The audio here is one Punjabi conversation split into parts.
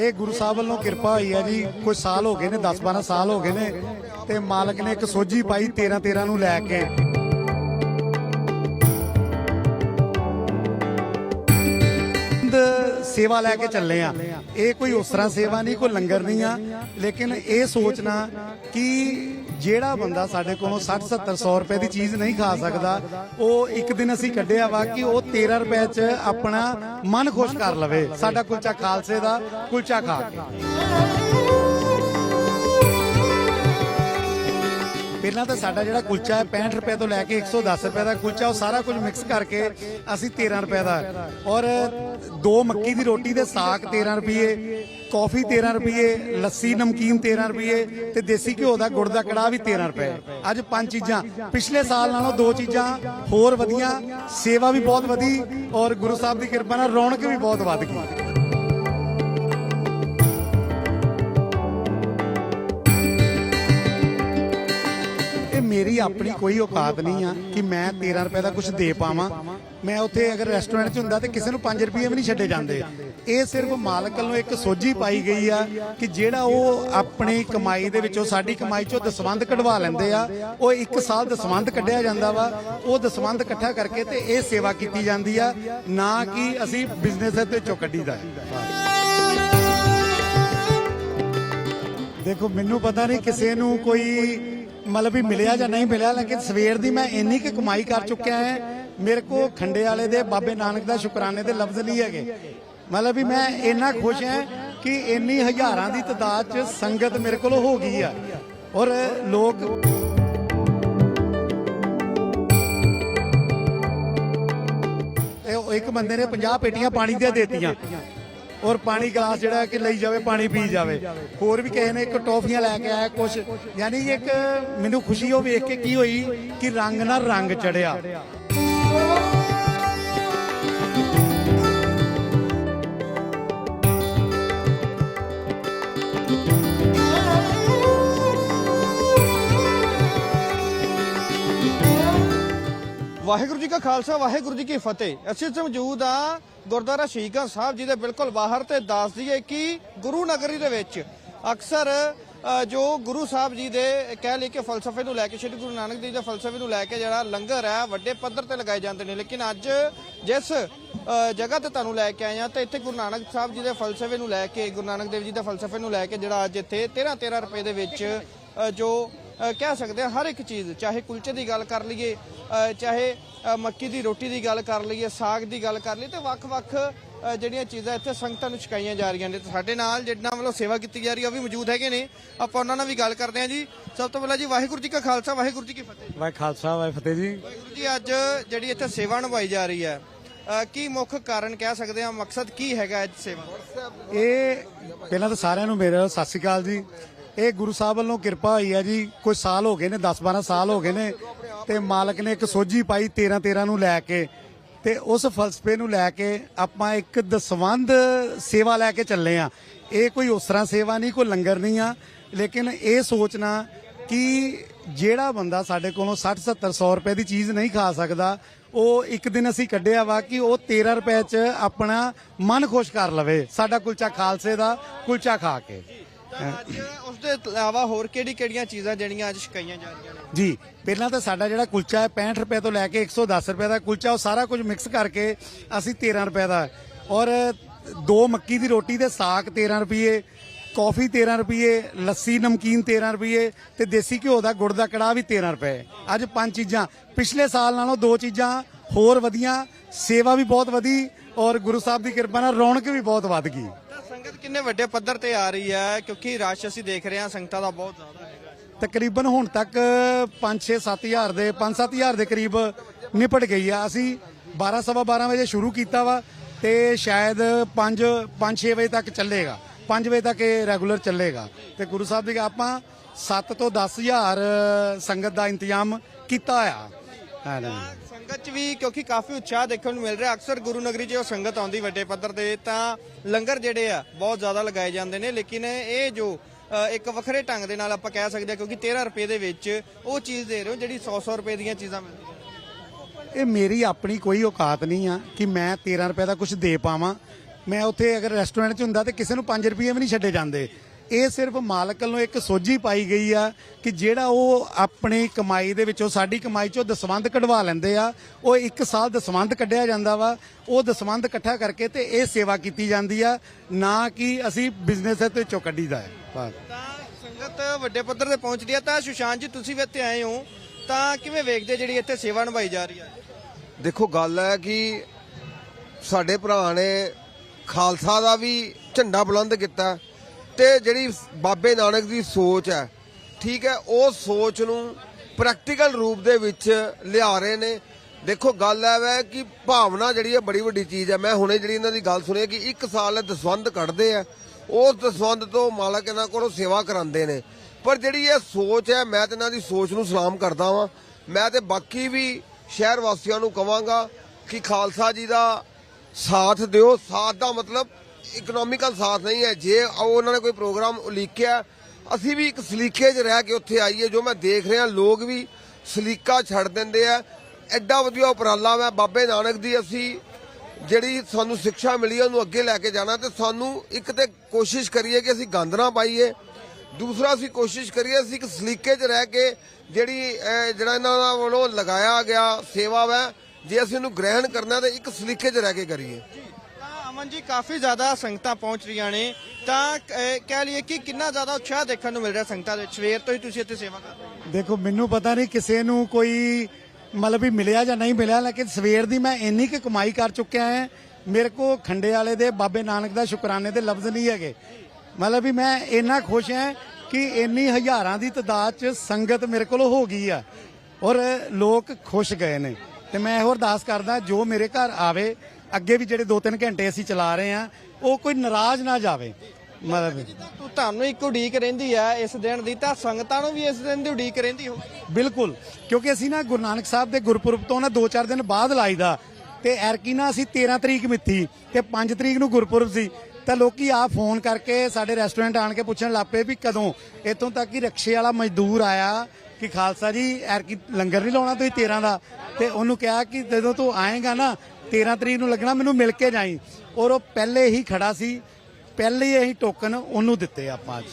ਇਹ ਗੁਰੂ ਸਾਹਿਬ ਵੱਲੋਂ ਕਿਰਪਾ ਹੋਈ ਹੈ ਜੀ। ਕੁਝ ਸਾਲ ਹੋ ਗਏ ਨੇ 10 12 ਸਾਲ ਹੋ ਗਏ ਨੇ ਤੇ ਮਾਲਕ ਨੇ ਇੱਕ ਸੋਝੀ ਪਾਈ 13 13 ਨੂੰ ਲੈ ਕੇ। ਸੇਵਾ ਲੈ ਕੇ ਚੱਲੇ ਆ। ਇਹ ਕੋਈ ਉਸ ਤਰ੍ਹਾਂ ਸੇਵਾ ਨਹੀਂ, ਕੋਈ ਲੰਗਰ ਨਹੀਂ ਆ। ਲੇਕਿਨ ਇਹ ਸੋਚਣਾ ਕਿ ਜਿਹੜਾ ਬੰਦਾ ਸਾਡੇ ਕੋਲੋਂ 60 70 100 ਰੁਪਏ ਦੀ ਚੀਜ਼ ਨਹੀਂ ਖਾ ਸਕਦਾ, ਉਹ ਇੱਕ ਦਿਨ ਅਸੀਂ ਕੱਢਿਆ ਵਾ ਕਿ ਉਹ 13 ਰੁਪਏ 'ਚ ਆਪਣਾ ਮਨ ਖੁਸ਼ ਕਰ ਲਵੇ। ਸਾਡਾ ਕੁਲਚਾ ਖਾਲਸੇ ਦਾ ਕੁਲਚਾ ਖਾ ਕੇ। ਪਹਿਲਾਂ ਤਾਂ ਸਾਡਾ ਜਿਹੜਾ ਕੁਲਚਾ ਹੈ 65 ਰੁਪਏ ਤੋਂ ਲੈ ਕੇ 110 ਰੁਪਏ ਦਾ ਕੁਲਚਾ, ਉਹ ਸਾਰਾ ਕੁਝ ਮਿਕਸ ਕਰਕੇ ਅਸੀਂ 13 ਰੁਪਏ ਦਾ। ਔਰ ਦੋ ਮੱਕੀ ਦੀ ਰੋਟੀ ਦੇ ਸਾਗ 13 ਰੁਪਏ ਕਾਫੀ 13 ਰੁਪਏ ਲੱਸੀ, ਨਮਕੀਨ 13 ਰੁਪਏ ਤੇ ਦੇਸੀ ਘਿਓ ਦਾ ਗੁੜ ਦਾ ਕੜਾਹ ਵੀ 13 ਰੁਪਏ। ਅੱਜ ਪੰਜ ਚੀਜ਼ਾਂ। ਪਿਛਲੇ ਸਾਲ ਨਾਲੋਂ ਦੋ ਚੀਜ਼ਾਂ ਹੋਰ ਵਧੀਆਂ, ਸੇਵਾ ਵੀ ਬਹੁਤ ਵਧੀ ਔਰ ਗੁਰੂ ਸਾਹਿਬ ਦੀ ਕਿਰਪਾ ਨਾਲ ਰੌਣਕ ਵੀ ਬਹੁਤ ਵੱਧ ਗਈ। ਮੇਰੀ ਆਪਣੀ ਕੋਈ ਔਕਾਤ ਨਹੀਂ ਆ ਕਿ ਮੈਂ 13 ਰੁਪਏ ਦਾ ਕੁਝ ਦੇ ਪਾਵਾਂ। ਮੈਂ ਉੱਥੇ ਅਗਰ ਰੈਸਟੋਰੈਂਟ 'ਚ ਹੁੰਦਾ ਤੇ ਕਿਸੇ ਨੂੰ 5 ਰੁਪਏ ਵੀ ਨਹੀਂ ਛੱਡੇ ਜਾਂਦੇ। ਇਹ ਸਿਰਫ ਮਾਲਕ ਵੱਲੋਂ ਇੱਕ ਸੋਝੀ ਪਾਈ ਗਈ ਆ ਕਿ ਜਿਹੜਾ ਉਹ ਆਪਣੀ ਕਮਾਈ ਦੇ ਵਿੱਚੋਂ ਸਾਡੀ ਕਮਾਈ 'ਚੋਂ ਦਸਵੰਧ ਕਢਵਾ ਲੈਂਦੇ ਆ। ਉਹ ਇੱਕ ਸਾਲ ਦਸਵੰਧ ਕੱਢਿਆ ਜਾਂਦਾ ਵਾ। ਉਹ ਦਸਵੰਧ ਇਕੱਠਾ ਕਰਕੇ ਤੇ ਇਹ ਸੇਵਾ ਕੀਤੀ ਜਾਂਦੀ ਆ। ਨਾ ਕਿ ਅਸੀਂ ਬਿਜ਼ਨਸ ਦੇ ਵਿੱਚੋਂ ਕੱਢੀਦਾ ਦੇਖੋ, ਮੈਨੂੰ ਪਤਾ ਨਹੀਂ ਕਿਸੇ ਨੂੰ ਕੋਈ ਮਤਲਬ ਵੀ ਮਿਲਿਆ ਜਾਂ ਨਹੀਂ ਮਿਲਿਆ, ਲੇਕਿਨ ਸਵੇਰ ਦੀ ਮੈਂ ਇੰਨੀ ਕਿ ਕਮਾਈ ਕਰ ਚੁੱਕਿਆ ਹੈ। ਮੇਰੇ ਕੋ ਖੰਡੇ ਵਾਲੇ ਦੇ ਬਾਬੇ ਨਾਨਕ ਦਾ ਸ਼ੁਕਰਾਨੇ ਦੇ ਲਫ਼ਜ਼ ਨਹੀਂ ਹੈਗੇ। ਮਤਲਬ ਵੀ ਮੈਂ ਇੰਨਾ ਖੁਸ਼ ਹਾਂ ਕਿ ਇੰਨੀ ਹਜ਼ਾਰਾਂ ਦੀ ਤਾਦਾਦ 'ਚ ਸੰਗਤ ਮੇਰੇ ਕੋਲ ਹੋ ਗਈ ਆ। ਔਰ ਲੋਕ ਇੱਕ ਬੰਦੇ ਨੇ 50 ਪੇਟੀਆਂ ਪਾਣੀ ਦੀਆਂ ਦੇਤੀਆਂ। ਔਰ ਪਾਣੀ ਗਲਾਸ ਜਿਹੜਾ ਕਿ ਲਈ ਜਾਵੇ, ਪਾਣੀ ਪੀ ਜਾਵੇ। ਹੋਰ ਵੀ ਕਿਸੇ ਨੇ ਇੱਕ ਟੌਫੀਆਂ ਲੈ ਕੇ ਆਇਆ ਕੁਝ ਯਾਨੀ ਇੱਕ ਮੈਨੂੰ ਖੁਸ਼ੀ ਉਹ ਵੇਖ ਕੇ ਕੀ ਹੋਈ ਕਿ ਰੰਗ ਨਾਲ ਰੰਗ ਚੜਿਆ। ਵਾਹਿਗੁਰੂ ਜੀ ਕਾ ਖਾਲਸਾ, ਵਾਹਿਗੁਰੂ ਜੀ ਕੀ ਫਤਿਹ। ਅਸੀਂ ਇੱਥੇ ਮੌਜੂਦ ਆ ਗੁਰਦੁਆਰਾ ਸ਼ਹੀਦਾਂ ਸਾਹਿਬ ਜੀ ਦੇ ਬਿਲਕੁਲ ਬਾਹਰ ਤੇ ਦੱਸ ਦਈਏ ਕਿ ਗੁਰੂ ਨਗਰੀ ਦੇ ਵਿੱਚ ਅਕਸਰ ਜੋ ਗੁਰੂ ਸਾਹਿਬ ਜੀ ਦੇ ਕਹਿ ਲਈ ਕਿ ਫਲਸਫੇ ਨੂੰ ਲੈ ਕੇ ਸ਼੍ਰੀ ਗੁਰੂ ਨਾਨਕ ਦੇਵ ਦੇ ਫਲਸਫੇ ਨੂੰ ਲੈ ਕੇ ਜਿਹੜਾ ਲੰਗਰ ਹੈ, ਵੱਡੇ ਪੱਧਰ ਤੇ ਲਗਾਏ ਜਾਂਦੇ ਨੇ। ਲੇਕਿਨ ਅੱਜ ਜਿਸ ਜਗ੍ਹਾ ਤੇ ਤੁਹਾਨੂੰ ਲੈ ਕੇ ਆਏ ਆ ਤੇ ਇੱਥੇ ਗੁਰੂ ਨਾਨਕ ਸਾਹਿਬ ਜੀ ਦੇ ਫਲਸਫੇ ਨੂੰ ਲੈ ਕੇ, ਗੁਰੂ ਨਾਨਕ ਦੇਵ ਜੀ ਦੇ ਫਲਸਫੇ ਨੂੰ ਲੈ ਕੇ ਜਿਹੜਾ ਅੱਜ ਇੱਥੇ 13 13 ਰੁਪਏ ਦੇ ਵਿੱਚ ਜੋ ਕਹਿ ਸਕਦੇ ਹਾਂ ਹਰ ਇੱਕ ਚੀਜ਼ ਚਾਹੇ ਕੁਲਚੇ ਦੀ ਗੱਲ ਕਰ ਲਈਏ ਚਾਹੇ ਮੱਕੀ ਦੀ ਰੋਟੀ ਦੀ ਗੱਲ ਕਰ ਲਈਏ ਸਾਗ ਦੀ ਗੱਲ ਕਰ ਲਈਏ ਤੇ ਵੱਖ-ਵੱਖ ਜਿਹੜੀਆਂ ਚੀਜ਼ਾਂ ਇੱਥੇ ਸੰਗਤਾਂ ਨੂੰ ਛਕਾਈਆਂ ਜਾ ਰਹੀਆਂ ਨੇ। ਤੇ ਸਾਡੇ ਨਾਲ ਜਿਹਨਾਂ ਵੱਲੋਂ ਸੇਵਾ ਕੀਤੀ ਜਾ ਰਹੀ ਹੈ ਉਹ ਵੀ ਮੌਜੂਦ ਹੈਗੇ ਨੇ। ਆਪਾਂ ਉਹਨਾਂ ਨਾਲ ਵੀ ਗੱਲ ਕਰਦੇ ਹਾਂ ਜੀ। ਸਭ ਤੋਂ ਪਹਿਲਾਂ ਜੀ ਵਾਹਿਗੁਰੂ ਜੀ ਕਾ ਖਾਲਸਾ ਵਾਹਿਗੁਰੂ ਜੀ ਕੀ ਫਤਿਹ ਵਾਹਿ ਖਾਲਸਾ ਵਾਹਿ ਫਤਿਹ ਜੀ। ਵਾਹਿਗੁਰੂ ਜੀ ਅੱਜ ਜਿਹੜੀ ਇੱਥੇ ਸੇਵਾ ਨਿਭਾਈ ਜਾ ਰਹੀ ਹੈ ਕੀ ਮੁੱਖ ਕਾਰਨ ਕਹਿ ਸਕਦੇ ਹਾਂ ਮਕਸਦ ਕੀ ਹੈਗਾ ਇਸ ਸੇਵਾ ਇਹ ਪਹਿਲਾਂ ਤਾਂ ਸਾਰਿਆਂ ਨੂੰ ਮੇਰੇ ਸਤਿ ਸ਼੍ਰੀ ਅਕਾਲ ਜੀ। ਇਹ ਗੁਰੂ ਸਾਹਿਬ ਵੱਲੋਂ ਕਿਰਪਾ ਹੋਈ ਹੈ ਜੀ, ਕੋਈ ਸਾਲ ਹੋ ਗਏ ਨੇ 10 12 ਸਾਲ ਹੋ ਗਏ ਨੇ ਤੇ ਮਾਲਕ ਨੇ ਇੱਕ ਸੋਝੀ ਪਾਈ 13 13 ਨੂੰ ਲੈ ਕੇ ਤੇ ਉਸ ਫਲਸਫੇ ਨੂੰ ਲੈ ਕੇ ਆਪਾਂ ਇੱਕ ਦਸਵੰਧ ਸੇਵਾ ਲੈ ਕੇ ਚੱਲੇ ਆ। ਇਹ ਕੋਈ ਉਸ ਤਰ੍ਹਾਂ ਸੇਵਾ ਨਹੀਂ, ਕੋਈ ਲੰਗਰ ਨਹੀਂ ਆ, ਲੇਕਿਨ ਇਹ ਸੋਚਣਾ ਕਿ ਜਿਹੜਾ ਬੰਦਾ ਸਾਡੇ ਕੋਲੋਂ 60 70 100 ਰੁਪਏ ਦੀ ਚੀਜ਼ ਨਹੀਂ ਖਾ ਸਕਦਾ, ਉਹ ਇੱਕ ਦਿਨ ਅਸੀਂ ਕੱਢਿਆ ਵਾ ਕਿ ਉਹ 13 ਰੁਪਏ 'ਚ ਆਪਣਾ ਮਨ ਖੁਸ਼ ਕਰ ਲਵੇ, ਸਾਡਾ ਕੁਲਚਾ ਖਾਲਸੇ ਦਾ ਕੁਲਚਾ ਖਾ ਕੇ। ਤਾਂ ਅੱਜ ਉਸ ਦੇ ਇਲਾਵਾ ਹੋਰ ਕਿਹੜੀ ਕਿਹੜੀਆਂ ਚੀਜ਼ਾਂ ਜਿਹੜੀਆਂ ਅੱਜ ਛਕਾਈਆਂ ਜਾ ਰਹੀਆਂ ਨੇ? ਜੀ, ਪਹਿਲਾਂ ਤਾਂ ਸਾਡਾ ਜਿਹੜਾ ਕੁਲਚਾ ਹੈ 65 ਰੁਪਏ ਤੋਂ ਲੈ ਕੇ 110 ਰੁਪਏ ਦਾ ਕੁਲਚਾ, ਉਹ ਸਾਰਾ ਕੁਝ ਮਿਕਸ ਕਰਕੇ ਅਸੀਂ 13 ਰੁਪਏ ਦਾ ਔਰ ਦੋ ਮੱਕੀ ਦੀ ਰੋਟੀ ਦੇ ਸਾਗ 13 ਰੁਪਏ ਕਾਫੀ 13 ਰੁਪਏ ਲੱਸੀ, ਨਮਕੀਨ 13 ਰੁਪਏ ਤੇ ਦੇਸੀ ਘਿਓ ਦਾ ਗੁੜ ਦਾ ਕੜਾਹ ਵੀ 13 ਰੁਪਏ। ਅੱਜ ਪੰਜ ਚੀਜ਼ਾਂ। ਪਿਛਲੇ ਸਾਲ ਨਾਲੋਂ ਦੋ ਚੀਜ਼ਾਂ ਹੋਰ ਵਧੀਆਂ, ਸੇਵਾ ਵੀ ਬਹੁਤ ਵਧੀ ਔਰ ਗੁਰੂ ਸਾਹਿਬ ਦੀ ਕਿਰਪਾ ਨਾਲ ਰੌਣਕ ਵੀ ਬਹੁਤ ਵੱਧ ਗਈ। ਕਿੰਨੇ ਵੱਡੇ ਪੱਧਰ ਤੇ ਆ ਰਹੀ ਹੈ? ਕਿਉਂਕਿ ਰਸ਼ ਅਸੀਂ ਦੇਖ ਰਹੇ ਹਾਂ, ਸੰਗਤਾਂ ਦਾ ਬਹੁਤ ਜ਼ਿਆਦਾ ਹੈਗਾ ਤਕਰੀਬਨ ਹੁਣ ਤੱਕ 5-6 7000 ਦੇ 5-7000 ਦੇ ਕਰੀਬ ਨਿਪਟ ਗਈ ਆ। ਅਸੀਂ 12 ਸਵਾ 12 ਵਜੇ ਸ਼ੁਰੂ ਕੀਤਾ ਵਾ ਤੇ ਸ਼ਾਇਦ 5 5-6 ਵਜੇ ਤੱਕ ਚੱਲੇਗਾ। 5 ਵਜੇ ਤੱਕ ਇਹ ਰੈਗੂਲਰ ਚੱਲੇਗਾ। ਤੇ ਗੁਰੂ ਸਾਹਿਬ ਦੀ ਆਪਾਂ 7 ਤੋਂ 10000 ਸੰਗਤ ਦਾ ਇੰਤਜ਼ਾਮ ਕੀਤਾ ਆ। ਹਾਂ ਨਾ ਸੰਗਤ ਚ ਵੀ ਕਿਉਂਕਿ ਕਾਫੀ ਉਤਸ਼ਾਹ ਦੇਖਣ ਨੂੰ ਮਿਲ ਰਿਹਾ। ਅਕਸਰ ਗੁਰੂ ਨਗਰੀ 'ਚ ਉਹ ਸੰਗਤ ਆਉਂਦੀ ਵੱਡੇ ਪੱਧਰ ਤੇ ਤਾਂ ਲੰਗਰ ਜਿਹੜੇ ਆ ਬਹੁਤ ਜ਼ਿਆਦਾ ਲਗਾਏ ਜਾਂਦੇ ਨੇ। ਲੇਕਿਨ ਇਹ ਜੋ ਅ, ਇੱਕ ਵੱਖਰੇ ਢੰਗ ਦੇ ਨਾਲ ਆਪਾਂ ਕਹਿ ਸਕਦੇ ਹਾਂ ਕਿਉਂਕਿ 13 ਰੁਪਏ ਦੇ ਵਿੱਚ ਉਹ ਚੀਜ਼ ਦੇ ਰਹੇ ਹੋ ਜਿਹੜੀ 100-100 ਰੁਪਏ ਦੀਆਂ ਚੀਜ਼ਾਂ ਮਿਲਦੀਆਂ। ਇਹ ਮੇਰੀ ਆਪਣੀ ਕੋਈ ਔਕਾਤ ਨਹੀਂ ਆ ਕਿ ਮੈਂ 13 ਰੁਪਏ ਦਾ ਕੁਝ ਦੇ ਪਾਵਾਂ। ਮੈਂ ਉੱਥੇ ਅਗਰ ਰੈਸਟੋਰੈਂਟ 'ਚ ਹੁੰਦਾ ਤੇ ਕਿਸੇ ਨੂੰ 5 ਰੁਪਏ ਵੀ ਨਹੀਂ ਛੱਡੇ ਜਾਂਦੇ। ਇਹ ਸਿਰਫ ਮਾਲਕ ਵੱਲੋਂ ਇੱਕ ਸੋਝੀ ਪਾਈ ਗਈ ਆ ਕਿ ਜਿਹੜਾ ਉਹ ਆਪਣੀ ਕਮਾਈ ਦੇ ਵਿੱਚੋਂ ਸਾਡੀ ਕਮਾਈ ਚੋਂ ਦਸਵੰਧ ਕਢਵਾ ਲੈਂਦੇ ਆ। ਉਹ ਇੱਕ ਸਾਲ ਦਸਵੰਧ ਕੱਢਿਆ ਜਾਂਦਾ ਵਾ। ਉਹ ਦਸਵੰਧ ਇਕੱਠਾ ਕਰਕੇ ਤੇ ਇਹ ਸੇਵਾ ਕੀਤੀ ਜਾਂਦੀ ਆ ਨਾ ਕਿ ਅਸੀਂ ਬਿਜ਼ਨਸ ਦੇ ਵਿੱਚੋਂ ਕੱਢੀਦਾ ਹੈ। ਤਾਂ ਸੰਗਤ ਵੱਡੇ ਪੱਧਰ ਤੇ ਪਹੁੰਚ ਰਹੀ ਹੈ ਤਾਂ ਸੁਸ਼ਾਂਤ ਜੀ ਤੁਸੀਂ ਵੀ ਇੱਥੇ ਆਏ ਹੋ। ਤਾਂ ਕਿਵੇਂ ਵੇਖਦੇ ਜਿਹੜੀ ਇੱਥੇ ਸੇਵਾ ਨਿਭਾਈ ਜਾ ਰਹੀ ਹੈ ਦੇਖੋ ਗੱਲ ਹੈ ਕਿ ਸਾਡੇ ਭਰਾ ਨੇ ਖਾਲਸਾ ਦਾ ਵੀ ਝੰਡਾ ਬੁਲੰਦ ਕੀਤਾ। ਤੇ ਜਿਹੜੀ ਬਾਬੇ ਨਾਨਕ ਦੀ ਸੋਚ ਹੈ, ਠੀਕ ਹੈ, ਉਹ ਸੋਚ ਨੂੰ ਪ੍ਰੈਕਟੀਕਲ ਰੂਪ ਦੇ ਵਿੱਚ ਲਿਆ ਰਹੇ ਨੇ। ਦੇਖੋ, ਗੱਲ ਹੈ ਵੈ ਕਿ ਭਾਵਨਾ ਜਿਹੜੀ ਹੈ ਬੜੀ ਵੱਡੀ ਚੀਜ਼ ਹੈ। ਮੈਂ ਹੁਣੇ ਜਿਹੜੀ ਇਹਨਾਂ ਦੀ ਗੱਲ ਸੁਣੀ ਕਿ ਇੱਕ ਸਾਲ ਦਸਵੰਧ ਕੱਢਦੇ ਆ। ਉਸ ਦਸਵੰਧ ਤੋਂ ਮਾਲਕ ਇਹਨਾਂ ਕੋਲੋਂ ਸੇਵਾ ਕਰਾਉਂਦੇ ਨੇ। ਪਰ ਜਿਹੜੀ ਇਹ ਸੋਚ ਹੈ, ਮੈਂ ਤੇ ਇਹਨਾਂ ਦੀ ਸੋਚ ਨੂੰ ਸਲਾਮ ਕਰਦਾ ਵਾਂ। ਮੈਂ ਤੇ ਬਾਕੀ ਵੀ ਸ਼ਹਿਰ ਵਾਸੀਆਂ ਨੂੰ ਕਵਾਂਗਾ ਕਿ ਖਾਲਸਾ ਜੀ ਦਾ ਸਾਥ ਦਿਓ। ਸਾਥ ਦਾ ਮਤਲਬ ਇਕਨੋਮਿਕਲ ਸਾਥ ਨਹੀਂ ਹੈ। ਜੇ ਉਹ ਉਹਨਾਂ ਨੇ ਕੋਈ ਪ੍ਰੋਗਰਾਮ ਉਲੀਕਿਆ, ਅਸੀਂ ਵੀ ਇੱਕ ਸਲੀਕੇ 'ਚ ਰਹਿ ਕੇ ਉੱਥੇ ਆਈਏ, ਜੋ ਮੈਂ ਦੇਖ ਰਿਹਾ, ਲੋਕ ਵੀ ਸਲੀਕਾ ਛੱਡ ਦਿੰਦੇ ਆ। ਐਡਾ ਵਧੀਆ ਉਪਰਾਲਾ ਵਾ। ਬਾਬੇ ਨਾਨਕ ਦੀ ਅਸੀਂ ਜਿਹੜੀ ਸਾਨੂੰ ਸਿੱਖਿਆ ਮਿਲੀ ਹੈ ਉਹਨੂੰ ਅੱਗੇ ਲੈ ਕੇ ਜਾਣਾ ਤੇ ਸਾਨੂੰ ਇੱਕ ਤੇ ਕੋਸ਼ਿਸ਼ ਕਰੀਏ ਕਿ ਅਸੀਂ ਗੰਦ ਨਾ ਪਾਈਏ। ਦੂਸਰਾ, ਅਸੀਂ ਕੋਸ਼ਿਸ਼ ਕਰੀਏ, ਅਸੀਂ ਇੱਕ ਸਲੀਕੇ 'ਚ ਰਹਿ ਕੇ ਜਿਹੜੀ ਜਿਹੜਾ ਇਹਨਾਂ ਦਾ ਵੱਲੋਂ ਲਗਾਇਆ ਗਿਆ ਸੇਵਾ ਵਾ ਜੇ ਅਸੀਂ ਉਹਨੂੰ ਗ੍ਰਹਿਣ ਕਰਨਾ ਤੇ ਇੱਕ ਸਲੀਕੇ 'ਚ ਰਹਿ ਕੇ ਕਰੀਏ। ਤਾਂ ਅਮਨ ਜੀ ਕਾਫੀ ਜ਼ਿਆਦਾ ਸੰਗਤਾਂ ਪਹੁੰਚ ਰਹੀਆਂ ਨੇ। ਤਾਂ ਅਹ, ਕਹਿ ਲਈਏ ਕਿ ਕਿੰਨਾ ਜ਼ਿਆਦਾ ਉਤਸ਼ਾਹ ਦੇਖਣ ਨੂੰ ਮਿਲ ਰਿਹਾ ਸੰਗਤਾਂ ਦੇ ਵਿੱਚ। ਸਵੇਰ ਤੋਂ ਹੀ ਤੁਸੀਂ ਇੱਥੇ ਸੇਵਾ ਕਰ ਰਹੇ ਹੋ। ਦੇਖੋ ਮੈਨੂੰ ਪਤਾ ਨਹੀਂ ਕਿਸੇ ਨੂੰ ਕੋਈ ਮਤਲਬ ਵੀ ਮਿਲਿਆ ਜਾਂ ਨਹੀਂ ਮਿਲਿਆ ਲੇਕਿਨ ਸਵੇਰ ਦੀ ਮੈਂ ਇੰਨੀ ਕੁ ਕਮਾਈ ਕਰ ਚੁੱਕਿਆ ਹਾਂ। ਮੇਰੇ ਕੋ ਖੰਡੇ ਵਾਲੇ ਦੇ ਬਾਬੇ ਨਾਨਕ ਦਾ ਸ਼ੁਕਰਾਨੇ ਦੇ ਲਫ਼ਜ਼ ਨਹੀਂ ਹੈਗੇ। ਮਤਲਬ ਵੀ ਮੈਂ ਇੰਨਾ ਖੁਸ਼ ਹਾਂ ਕਿ ਇੰਨੀ ਹਜ਼ਾਰਾਂ ਦੀ ਤਾਦਾਦ ਚ ਸੰਗਤ ਮੇਰੇ ਕੋਲ ਹੋ ਗਈ ਆ। ਔਰ ਲੋਕ ਖੁਸ਼ ਗਏ ਨੇ। ਤੇ ਮੈਂ ਇਹੋ ਅਰਦਾਸ ਕਰਦਾ ਜੋ ਮੇਰੇ ਘਰ ਆਵੇ ਅੱਗੇ ਵੀ ਜਿਹੜੇ 2-3 ਘੰਟੇ ਅਸੀਂ ਚਲਾ ਰਹੇ ਆ ਉਹ ਕੋਈ ਨਾਰਾਜ਼ ਨਾ ਜਾਵੇ। ਮਤਲਬ ਤੂੰ ਤੁਹਾਨੂੰ ਇੱਕ ਉਡੀਕ ਰਹਿੰਦੀ ਆ ਇਸ ਦਿਨ ਦੀ ਤਾਂ ਸੰਗਤਾਂ ਨੂੰ ਵੀ ਇਸ ਦਿਨ ਦੀ ਉਡੀਕ ਰਹਿੰਦੀ ਹੋਊਗੀ ਬਿਲਕੁਲ ਕਿਉਂਕਿ ਅਸੀਂ ਨਾ ਗੁਰੂ ਨਾਨਕ ਸਾਹਿਬ ਦੇ ਗੁਰਪੁਰਬ ਤੋਂ ਨਾ 2-4 ਦਿਨ ਬਾਅਦ ਲਾਈਦਾ। ਤੇ ਐਰਕੀ ਨਾ ਅਸੀਂ 13 ਤਰੀਕ ਮਿੱਥੀ ਤੇ 5 ਤਰੀਕ ਨੂੰ ਗੁਰਪੁਰਬ ਸੀ। ਤਾਂ ਲੋਕੀ ਆ ਫੋਨ ਕਰਕੇ ਸਾਡੇ ਰੈਸਟੋਰੈਂਟ ਆਣ ਕੇ ਪੁੱਛਣ ਲੱਪੇ ਵੀ ਕਦੋਂ? ਇਤੋਂ ਤੱਕ ਕਿ ਰਕਸ਼ੇ ਵਾਲਾ ਮਜ਼ਦੂਰ ਆਇਆ ਕਿ ਖਾਲਸਾ ਜੀ ਐਰਕੀ ਲੰਗਰ ਨਹੀਂ ਲਾਉਣਾ ਤੁਸੀਂ 13 ਦਾ। ਤੇ ਉਹਨੂੰ ਕਿਹਾ ਕਿ ਜਦੋਂ ਤੂੰ ਆਏਗਾ ਨਾ 13 ਤਰੀਕ ਨੂੰ ਲੱਗਣਾ ਮੈਨੂੰ ਮਿਲ ਕੇ ਜਾਈ। ਔਰ ਉਹ ਪਹਿਲੇ ਹੀ ਖੜਾ ਸੀ ਪਹਿਲੇ ਹੀ ਅਸੀਂ ਟੋਕਨ ਉਹਨੂੰ ਦਿੱਤੇ ਆਪਾਂ ਅੱਜ।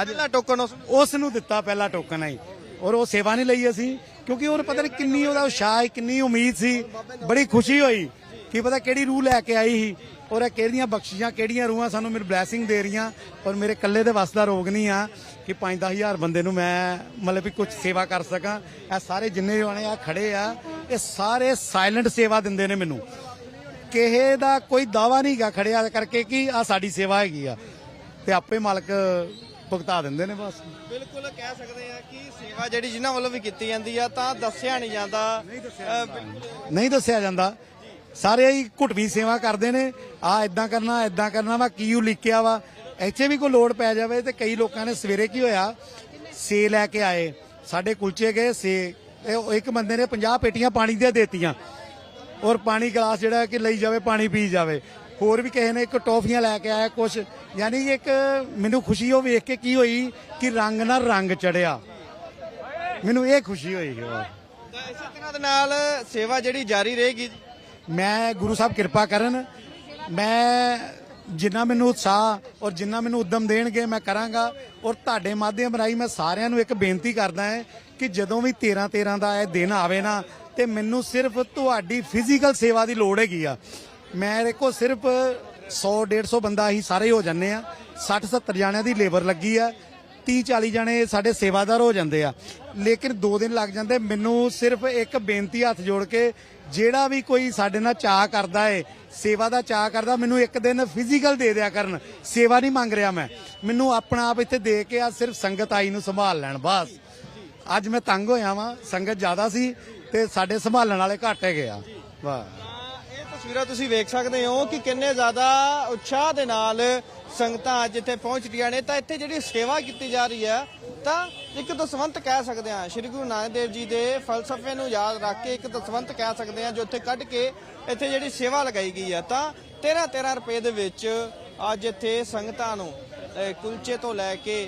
ਅੱਜ ਪਹਿਲਾ ਟੋਕਨ ਉਸ ਨੂੰ? ਦਿੱਤਾ ਪਹਿਲਾ ਟੋਕਨ ਹੈ ਔਰ ਉਹ ਸੇਵਾ ਨਹੀਂ ਲਈ ਅਸੀਂ ਕਿਉਂਕਿ ਉਹ ਪਤਾ ਨਹੀਂ ਕਿੰਨੀ ਉਹਦਾ ਉਤਸ਼ਾਹ ਸੀ ਕਿੰਨੀ ਉਮੀਦ ਸੀ। ਬੜੀ ਖੁਸ਼ੀ ਹੋਈ ਕੀ ਪਤਾ ਕਿਹੜੀ ਰੂਹ ਲੈ ਕੇ ਆਈ ਸੀ। ਔਰ ਇਹ ਕਿਹੜੀਆਂ ਬਖਸ਼ੀਆਂ ਕਿਹੜੀਆਂ ਰੂਹਾਂ ਸਾਨੂੰ ਮੇਰੇ ਬਲੇਸਿੰਗ ਦੇ ਰਹੀਆਂ? ਔਰ ਮੇਰੇ ਇਕੱਲੇ ਦੇ ਵੱਸ ਦਾ ਰੋਗ ਨਹੀਂ ਆ ਕਿ 5-10000 ਬੰਦੇ ਨੂੰ ਮੈਂ ਮਤਲਬ ਵੀ ਕੁਝ ਸੇਵਾ ਕਰ ਸਕਾਂ। ਇਹ ਸਾਰੇ ਜਿੰਨੇ ਜਾਣੇ ਆ ਖੜੇ ਆ ਇਹ ਸਾਰੇ ਸਾਇਲੈਂਟ ਸੇਵਾ ਦਿੰਦੇ ਨੇ ਮੈਨੂੰ। ਕਿਸੇ ਦਾ ਕੋਈ ਦਾਵਾ ਨਹੀਂ ਗਾ ਖੜਿਆ ਕਰਕੇ ਕਿ ਆ ਸਾਡੀ ਸੇਵਾ ਹੈਗੀ ਆ। ਤੇ ਆਪੇ ਮਾਲਕ ਭੁਗਤਾ ਦਿੰਦੇ ਨੇ ਬਸ। ਬਿਲਕੁਲ ਕਹਿ ਸਕਦੇ ਆ ਕਿ ਸੇਵਾ ਜਿਹੜੀ ਜਿਨ੍ਹਾਂ ਵੱਲੋਂ ਵੀ ਕੀਤੀ ਜਾਂਦੀ ਆ ਤਾਂ ਦੱਸਿਆ ਨਹੀਂ ਜਾਂਦਾ। ਨਹੀਂ ਦੱਸਿਆ ਜਾਂਦਾ। ਸਾਰੇ ਹੀ ਘੁੱਟਵੀਂ ਸੇਵਾ ਕਰਦੇ ਨੇ। ਆ ਇਦਾਂ ਕਰਨਾ ਇਦਾਂ ਕਰਨਾ ਵਾ, ਕੀ ਉਹ ਲਿਖਿਆ ਵਾ। ਇੱਥੇ ਵੀ ਕੋਈ ਲੋੜ ਪੈ ਜਾਵੇ ਤੇ ਕਈ ਲੋਕਾਂ ਨੇ ਸਵੇਰੇ ਕੀ ਹੋਇਆ? ਸੇ ਲੈ ਕੇ ਆਏ। ਸਾਡੇ ਕੁਲਚੇ ਗਏ, ਸੇ ਇੱਕ ਬੰਦੇ ਨੇ 50 ਪੇਟੀਆਂ ਪਾਣੀ ਦੀਆਂ ਦੇਤੀਆਂ। ਔਰ ਪਾਣੀ ਗਲਾਸ ਜਿਹੜਾ ਕਿ ਲਈ ਜਾਵੇ, ਪਾਣੀ ਪੀ ਜਾਵੇ। ਹੋਰ ਵੀ ਕਿਸੇ ਨੇ ਇੱਕ ਟੌਫੀਆਂ ਲੈ ਕੇ ਆਇਆ, ਕੁਛ। ਯਾਨੀ ਕਿ ਇੱਕ ਮੈਨੂੰ ਖੁਸ਼ੀ ਉਹ ਵੇਖ ਕੇ ਕੀ ਹੋਈ ਕਿ ਰੰਗ ਨਾਲ ਰੰਗ ਚੜਿਆ। ਮੈਨੂੰ ਇਹ ਖੁਸ਼ੀ ਹੋਈ। ਹੋਰ ਇਸੇ ਤਰ੍ਹਾਂ ਦੇ ਨਾਲ ਸੇਵਾ ਜਿਹੜੀ ਜਾਰੀ ਰਹੇਗੀ ਮੈਂ ਗੁਰੂ ਸਾਹਿਬ ਕਿਰਪਾ ਕਰਨ, ਮੈਂ ਜਿੰਨਾ ਮੈਨੂੰ ਉਤਸ਼ਾਹ ਔਰ ਜਿੰਨਾ ਮੈਨੂੰ ਉਦਮ ਦੇਣਗੇ ਮੈਂ ਕਰਾਂਗਾ ਔਰ ਤੁਹਾਡੇ ਮਾਧਿਅਮ ਰਾਹੀਂ ਮੈਂ ਸਾਰਿਆਂ ਨੂੰ ਇੱਕ ਬੇਨਤੀ ਕਰਦਾ ਹਾਂ ਕਿ ਜਦੋਂ ਵੀ 13 13 ਦਾ ਇਹ ਦਿਨ ਆਵੇ ਨਾ, ਤੇ ਮੈਨੂੰ ਸਿਰਫ ਤੁਹਾਡੀ ਫਿਜ਼ੀਕਲ ਸੇਵਾ ਦੀ ਲੋੜ ਹੈਗੀ ਆ। ਮੈਂ ਦੇਖੋ ਸਿਰਫ 100 150 ਬੰਦਾ ਹੀ ਸਾਰੇ ਹੋ ਜੰਨੇ ਆ 60 70 ਜਾਣਿਆਂ ਦੀ ਲੇਬਰ ਲੱਗੀ ਆ 30 40 ਜਣੇ ਸਾਡੇ ਸੇਵਾਦਾਰ ਹੋ ਜਾਂਦੇ ਆ। ਲੇਕਿਨ 2 ਦਿਨ ਲੱਗ ਜਾਂਦੇ, ਮੈਨੂੰ ਸਿਰਫ ਇੱਕ ਬੇਨਤੀ ਹੱਥ ਜੋੜ ਕੇ, ਜਿਹੜਾ ਵੀ ਕੋਈ ਸਾਡੇ ਨਾਲ ਚਾਹ ਕਰਦਾ ਏ, ਸੇਵਾ ਦਾ ਚਾਹ ਕਰਦਾ, ਮੈਨੂੰ ਇੱਕ ਦਿਨ ਫਿਜ਼ੀਕਲ ਦੇ ਦਿਆ ਕਰਨ। ਸੇਵਾ ਨਹੀਂ ਮੰਗ ਰਿਹਾ ਮੈਂ। ਮੈਨੂੰ ਆਪਣਾ ਆਪ ਇੱਥੇ ਦੇ ਕੇ ਆ, ਸਿਰਫ ਸੰਗਤ ਆਈ ਨੂੰ ਸੰਭਾਲ ਲੈਣ, ਬਸ। ਅੱਜ ਮੈਂ ਤੰਗ ਹੋਇਆ ਵਾਂ, ਸੰਗਤ ਜ਼ਿਆਦਾ ਸੀ ਤੇ ਸਾਡੇ ਸੰਭਾਲਣ ਵਾਲੇ ਘੱਟ ਹੈਗੇ ਆ। ਵਾਹ ਇਹ ਤਸਵੀਰਾਂ ਤੁਸੀਂ ਵੇਖ ਸਕਦੇ ਹੋ ਕਿ ਕਿੰਨੇ ਜ਼ਿਆਦਾ ਉਤਸ਼ਾਹ ਦੇ ਨਾਲ ਸੰਗਤਾਂ ਅੱਜ ਇੱਥੇ ਪਹੁੰਚ ਰਹੀਆਂ ਨੇ, ਤਾਂ ਇੱਥੇ ਜਿਹੜੀ ਸੇਵਾ ਕੀਤੀ ਜਾ ਰਹੀ ਹੈ, ਤਾਂ ਇੱਕ ਦਸਵੰਤ ਕਹਿ ਸਕਦੇ ਹਾਂ, ਸ੍ਰੀ ਗੁਰੂ ਨਾਨਕ ਦੇਵ ਜੀ ਦੇ ਫਲਸਫੇ ਨੂੰ ਯਾਦ ਰੱਖ ਕੇ ਇੱਕ ਦਸਵੰਤ ਕਹਿ ਸਕਦੇ ਹਾਂ, ਜੋ ਇੱਥੇ ਕੱਢ ਕੇ ਇੱਥੇ ਜਿਹੜੀ ਸੇਵਾ ਲਗਾਈ ਗਈ ਹੈ, ਤਾਂ 13 13 ਰੁਪਏ ਦੇ ਵਿੱਚ ਅੱਜ ਇੱਥੇ ਸੰਗਤਾਂ ਨੂੰ ਕੁਲਚੇ ਤੋਂ ਲੈ ਕੇ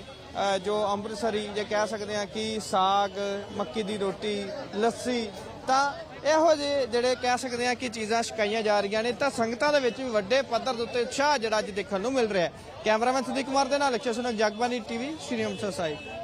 ਜੋ ਅੰਮ੍ਰਿਤਸਰੀ ਜੇ ਕਹਿ ਸਕਦੇ ਹਾਂ ਕਿ ਸਾਗ, ਮੱਕੀ ਦੀ ਰੋਟੀ, ਲੱਸੀ, ਤਾਂ ਇਹੋ ਜਿਹੇ ਜਿਹੜੇ ਕਹਿ ਸਕਦੇ ਆ ਕਿ ਚੀਜ਼ਾਂ ਛਕਾਈਆਂ ਜਾ ਰਹੀਆਂ ਨੇ, ਤਾਂ ਸੰਗਤਾਂ ਦੇ ਵਿੱਚ ਵੀ ਵੱਡੇ ਪੱਧਰ ਦੇ ਉੱਤੇ ਉਤਸ਼ਾਹ ਜਿਹੜਾ ਅੱਜ ਦੇਖਣ ਨੂੰ ਮਿਲ ਰਿਹਾ ਹੈ। ਕੈਮਰਾਮੈਨ ਸੁਦੀਪ ਕੁਮਾਰ ਦੇ ਨਾਲ ਅਕਸ਼ੈ ਸੁਨਕ, ਜਗਬਾਨੀ ਟੀਵੀ, ਸ਼੍ਰੀ ਅੰਮ੍ਰਿਤਸਰ ਸਾਹਿਬ।